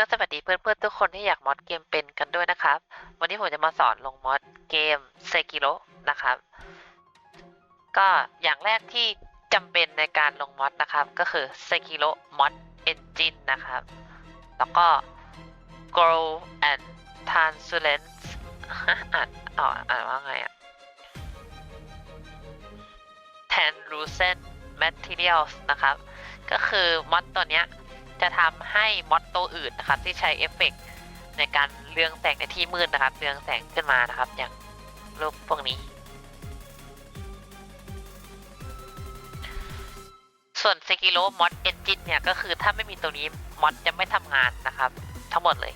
ก็สวัสดีเพื่อนๆทุกคนที่อยากมอดเกมเป็นกันด้วยนะครับ วันนี้ผมจะมาสอนลงมอดเกมเซกิโ o นะครับ ก็อย่างแรกที่จำเป็นในการลงมอดนะครับ ก็คือ Sekiro Mod Engine นะครับ แล้วก็ Grow and Translucent ฮะอ่านอ่านอ่านว่าไงอะ Translucent Materials นะครับ ก็คือมอดตัวเนี้ย จะทำให้มอดตัวอื่นนะครับที่ใช้เอฟเฟกต์ในการเรืองแสงในที่มืดนะครับเรืองแสงขึ้นมานะครับ อย่างรูปพวกนี้ ส่วน Sekiro Mod Engine เนี่ยก็คือถ้าไม่มีตัวนี้มอดจะไม่ทำงานนะครับ ทั้งหมดเลย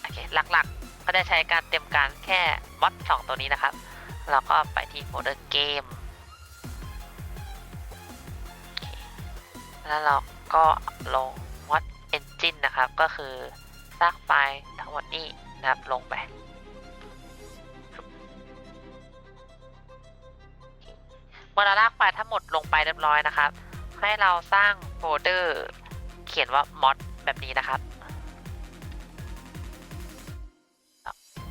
โอเคหลักๆ ก็จะใช้การเต็มการแค่มอดสองตัวนี้นะครับแล้วก็ไปที่โฟลเดอร์เกมแล้วเรา ก็ลง mod engine นะครับ ก็คือลากไฟล์ทั้งหมดนี้นะครับลงไปเมื่อเราลากไฟล์ทั้งหมดลงไปเรียบร้อยนะครับ ให้เราสร้างโฟลเดอร์เขียนว่า mod แบบนี้นะครับ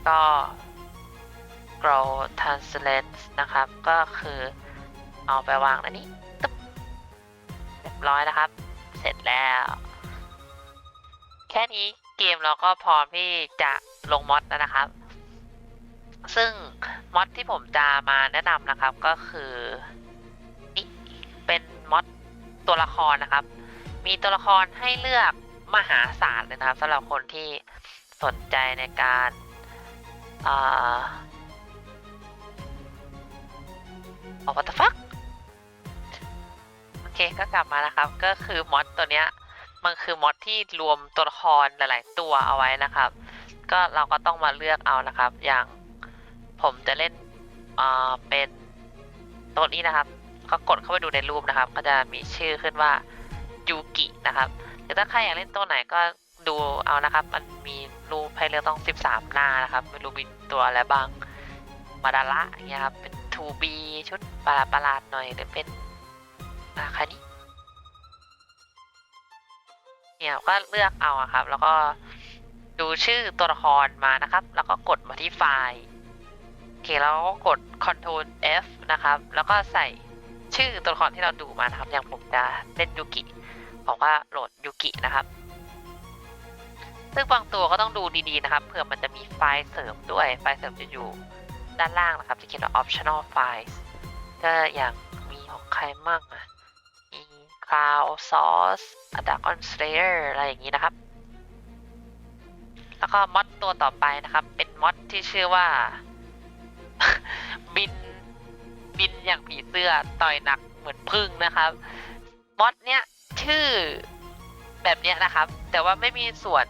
ก็ grow translate นะครับ ก็คือเอาไปวางในนี้ตึ๊บเรียบร้อยนะครับ เสร็จแล้ว แค่นี้เกมเราก็พร้อมที่จะลงมอดแล้วนะครับ ซึ่งมอดที่ผมจะมาแนะนำนะครับก็คือนี่เป็นมอดตัวละครนะครับ มีตัวละครให้เลือกมหาศาลเลยนะครับสำหรับคนที่สนใจในการอ่าออกวัตฟักโอ เคก็กลับมาแล้วครับ ก็คือมอดตัวเนี้ยมันคือมอดที่รวมตัวละครหลาย ๆ ตัวเอาไว้นะครับ ก็เราก็ต้องมาเลือกเอานะครับ อย่างผมจะเล่นอ่าเป็นตัวนี้นะครับ ก็กดเข้าไปดูในรูปนะครับ ก็จะมีชื่อขึ้นว่ายูกินะครับหรือถ้าใครอยากเล่นตัวไหนก็ดูเอานะครับ มันมีรูปให้เลือกต้อง 13 หน้านะครับไม่รู้มีตัวอะไรบ้างมาดาระอย่างเงี้ยครับเป็น 2B ชุดประหลาดๆหน่อยหรือเป็น ราคานี้เนี่ยก็เลือกเอาอะครับ แล้วก็ดูชื่อตัวละครมานะครับ แล้วก็กดมาที่ไฟล์โอเคแล้วก็กด Ctrl F นะครับ แล้วก็ใส่ชื่อตัวละครที่เราดูมานะครับ อย่างผมจะเล่นยูกิบอกว่าโหลดยูกินะครับ ซึ่งบางตัวก็ต้องดูดีๆนะครับเผื่อมันจะมีไฟล์เสริมด้วย ไฟล์เสริมจะอยู่ด้านล่างนะครับ จะเขียนว่า optional files ก็อย่างมีของใครมั่งอะ มี cloud source dragon slayer อะไรอย่างนี้นะครับ แล้วก็มอดตัวต่อไปนะครับ เป็นมอดที่ชื่อว่า บินบินอย่างผีเสื้อต่อยหนักเหมือนพึ่งนะครับ มอดเนี้ยชื่อแบบเนี้ยนะครับ แต่ว่าไม่มีส่วน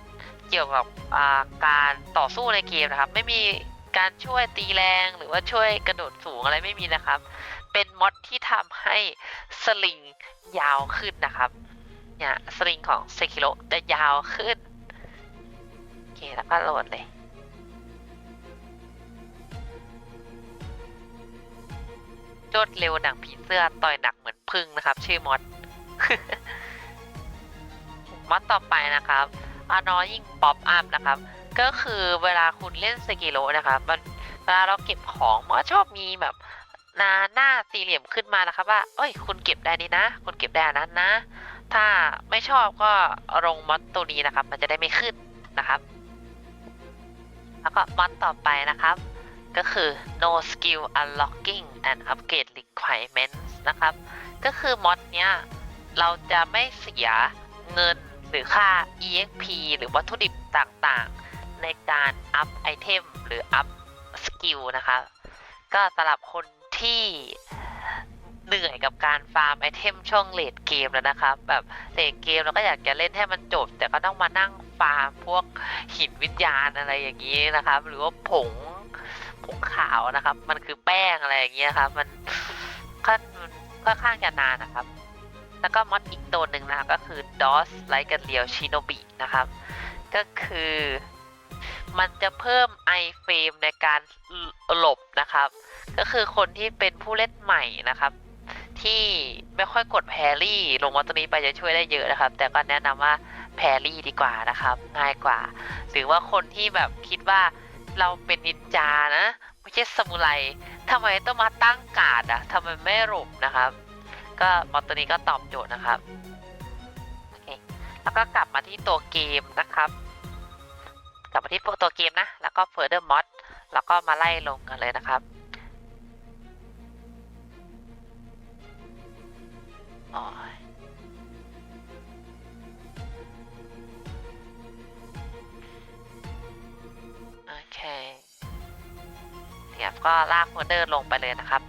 เกี่ยวกับาการต่อสู้ในเกมนะครับ ไม่มีการช่วยตีแรงหรือว่าช่วยกระโดดสูงอะไรไม่มีนะครับ เป็นมอดที่ทำให้สลิงยาวขึ้นนะครับ เนี่ยสลิงของเซคิโ o จะยาวขึ้น โอเค แล้วก็โหลดเลยรวดเร็วดังผีเสื้อต่อยหนักเหมือนพึ่งนะครับ ชื่อมอดมอดต่อไปนะครับ annoying pop up นะครับ ก็คือเวลาคุณเล่นเซกิโ o นะครับ มันเวลาเราเก็บของมันชอบมีแบบ น้าหน้าสี่เหลี่ยมขึ้นมานะครับว่าเอ้ย คุณเก็บได้นี่นะ คุณเก็บได้นั้นนะ ถ้าไม่ชอบก็ลงมอดตัวนี้นะครับ มันจะได้ไม่ขึ้นนะครับ แล้วก็มอดต่อไปนะครับ ก็คือ no skill unlocking and upgrade requirements นะครับ ก็คือมอดเนี้ยเราจะไม่เสียเงินหรือค่า exp หรือวัตถุดิบต่างๆ ในการอัพไอเทมหรืออัพสกิลนะครับก็สำหรับคน ที่เหนื่อยกับการฟาร์มไอเทมช่วงเลดเกมแล้วนะครับ แบบเลดเกมเราก็อยากจะเล่นให้มันจบ แต่ก็ต้องมานั่งฟาร์มพวกหินวิญญาณอะไรอย่างนี้นะครับ หรือว่าผงผงขาวนะครับ มันคือแป้งอะไรอย่างเงี้ยครับ มันค่อนค่อนข้างจะนานนะครับ แล้วก็มอดอีกตัวหนึ่งนะก็คือ DOS ไลกันเรียวชิโนบินะครับ ก็คือมันจะเพิ่ม iframe ในการหลบนะครับ ก็คือคนที่เป็นผู้เล่นใหม่นะครับ ที่ไม่ค่อยกดแพรี่ ลงมอสตัวนี้ไปจะช่วยได้เยอะนะครับ แต่ก็แนะนำว่าแพรี่ดีกว่านะครับ ง่ายกว่า หรือว่าคนที่แบบคิดว่าเราเป็นนินจานะไม่ใช่สมุไรทำไมต้องมาตั้งการ์ดอะทำไมไม่หลบนะครับ ก็มอตัวนี้ก็ตอบโจทย์นะครับแล้วก็กลับมาที่ตัวเกมนะครับ กลับมาที่ตัวเกมนะ แล้วก็ further mod แล้วก็มาไล่ลงกันเลยนะครับ โอ้ยโอเคเดี๋ยวก็ลากโฟลเดอร์ลงไปเลยนะครับ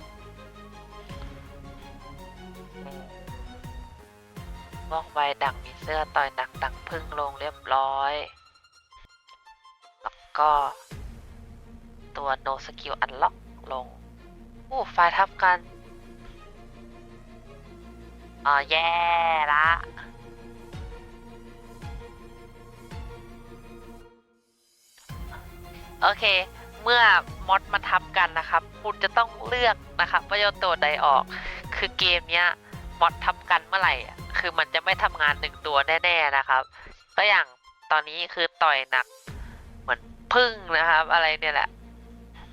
ว่องไวดังมีเสื้อต่อยหนักดังพึ่งลงเรียบร้อย แล้วก็ตัว no skill unlock ลงโอ้ไฟทับกัน อ๋อแย่ละโอเค เมื่อมอดมาทับกันนะครับ คุณจะต้องเลือกนะครับว่าจะตัวใดออก คือเกมเนี้ยมอดทับกันเมื่อไหร่ คือมันจะไม่ทำงานหนึ่งตัวแน่ๆนะครับ ก็อย่างตอนนี้คือต่อยหนัก เหมือนพึ่งนะครับ อะไรเนี่ยแหละ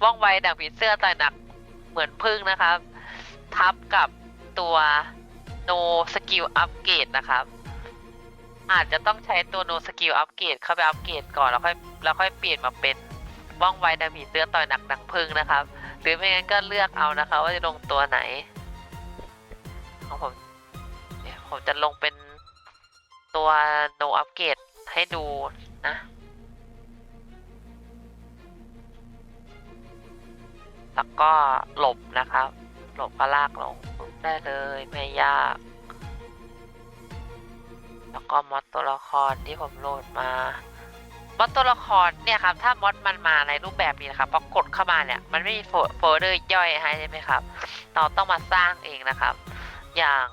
ว่องไวดังผีเสื้อต่อยหนักเหมือนพึ่งนะครับ ทับกับตัว no skill upgrade นะครับ อาจจะต้องใช้ตัว no skill upgrade เข้าไปอัปเกรดก่อนแล้วค่อยแล้วค่อยเปลี่ยนมาเป็นว่องไวดังผีเสื้อต่อยหนักดังพึ่งนะครับ หรือไม่งั้นก็เลือกเอานะคะ ว่าจะลงตัวไหนของผมเดี๋ยผมจะลงเป็นตัว no upgrade ให้ดูนะแล้วก็หลบนะครับ หลบก็ลากลงได้เลยไม่ยาก แล้วก็มอดตัวละครที่ผมโหลดมามอดตัวละครเนี่ยครับ ถ้ามอดมันมาในรูปแบบนี้นะครับพอกดเข้ามาเนี่ยมันไม่มีโฟโฟลเดอร์ย่อยให้ใช่ไหมครับ เราต้องมาสร้างเองนะครับ อย่าง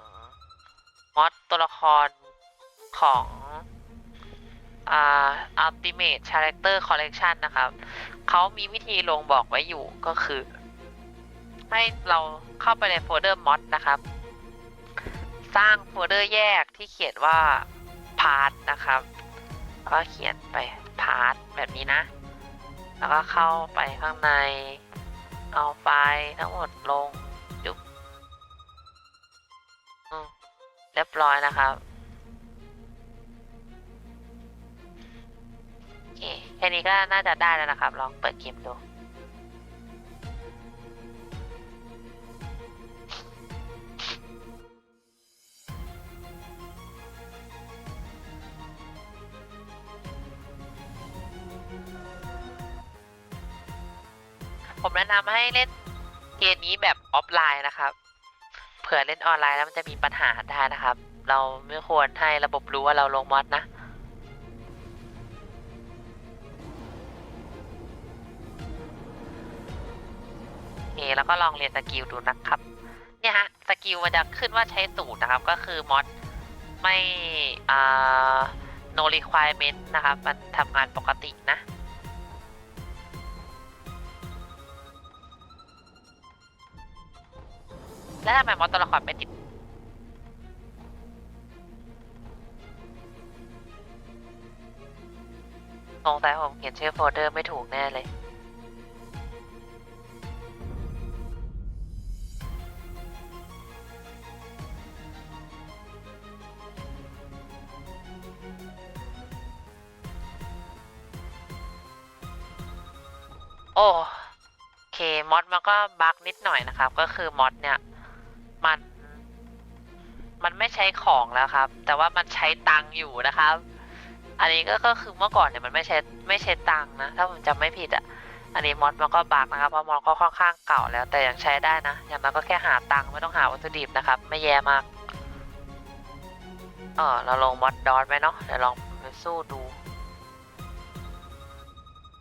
มอดตัวละครของอ่า Ultimate Character Collection นะครับ เขามีวิธีลงบอกไว้อยู่ก็คือ ให้เราเข้าไปในโฟลเดอร์ mod นะครับ สร้างโฟลเดอร์แยกที่เขียนว่า part นะครับก็เขียนไป part แบบนี้นะ แล้วก็เข้าไปข้างใน เอาไฟล์ทั้งหมดลงจุ๊บเรียบร้อยนะครับโอเคแค่นี้ก็น่าจะได้แล้วนะครับ ลองเปิดเกมดู นะนำให้เล่นเกมนี้แบบออฟไลน์นะครับ เผื่อเล่นออนไลน์แล้วมันจะมีปัญหาได้นะครับ เราไม่ควรให้ระบบรู้ว่าเราลงมอดนะโอเคแล้วก็ลองเรียนสกิลดูนะครับ เนี่ยฮะสกิลมันจะขึ้นว่าใช้สูตรนะครับ ก็คือมอดไม่อ่า no requirement นะครับ มันทำงานปกตินะ แล้วทำไมมอดตัวละครไม่ติด สงสัยผมเขียนชื่อโฟลเดอร์ไม่ถูกแน่เลย โอเคมอดมันก็บั๊กนิดหน่อยนะครับ ก็คือมอดเนี่ย มันไม่ใช้ของแล้วครับ แต่ว่ามันใช้ตังค์อยู่นะครับ อันนี้ก็ก็คือเมื่อก่อนเนี่ยมันไม่ใช้ไม่ใช้ตังค์นะ ถ้าผมจำไม่ผิดอะ อันนี้มอดมันก็บักนะครับเพราะมอดก็ค่อนข้างเก่าแล้วแต่ยังใช้ได้นะ อย่างนั้นก็แค่หาตังค์ไม่ต้องหาวัตถุดิบนะครับ ไม่แย่มากเออเราลงมอดดอทไหมเนาะเดี๋ยวลองไปสู้ดู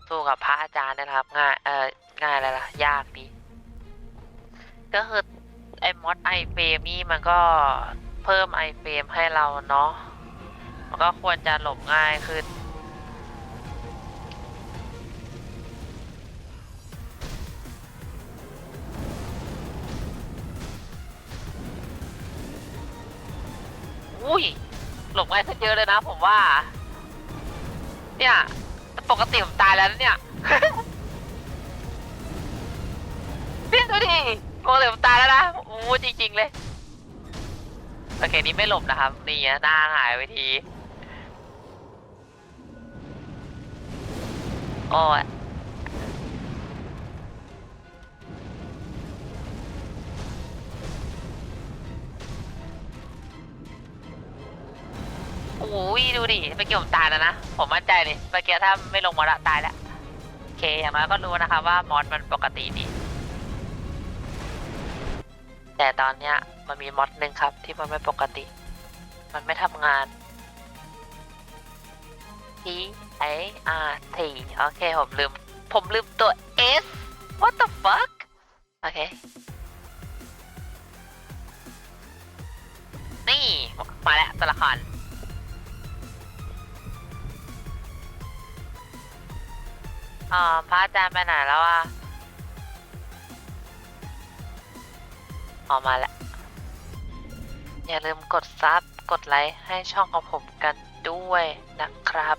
สู้กับพระอาจารย์นะครับง่ายเออง่ายอะไรล่ะ ยากดี ก็คือไอ้มอดไอเฟรมี่มันก็ เพิ่มไอเฟรมให้เราเนาะมันก็ควรจะหลบง่ายขึ้นอุ้ยหลบง่ายขึ้นเยอะเลยนะผมว่า เนี่ยปกติผมตายแล้วเนี่ยเนี่ยดูดิปกติผมตายแล้วนะโอ้จริง ๆ เลย โอเคนี่ไม่หลบนะครับ นี่อะหน้าหายไปที โอ้ยโอ้ยดูดิเมื่อกี้ผมตายแล้วนะ ผมมั่นใจเลยเมื่อกี้ถ้าไม่ลงมอสอะตายแล้ว โอเคอย่างน้อยก็รู้นะครับว่ามอสมันปกติดี แต่ตอนเนี้ยมันมีมอสหนึ่งครับที่มันไม่ปกติ มันไม่ทำงาน T A R T โอเค ผมลืม ผมลืมตัว S What the fuck โอเค นี่ มาแล้วตัวละครอ่าพระอาจารย์ไปไหนแล้วอะ ออกมาแล้ว อย่าลืมกดซับ กดไลค์ให้ช่องของผมกันด้วยนะครับ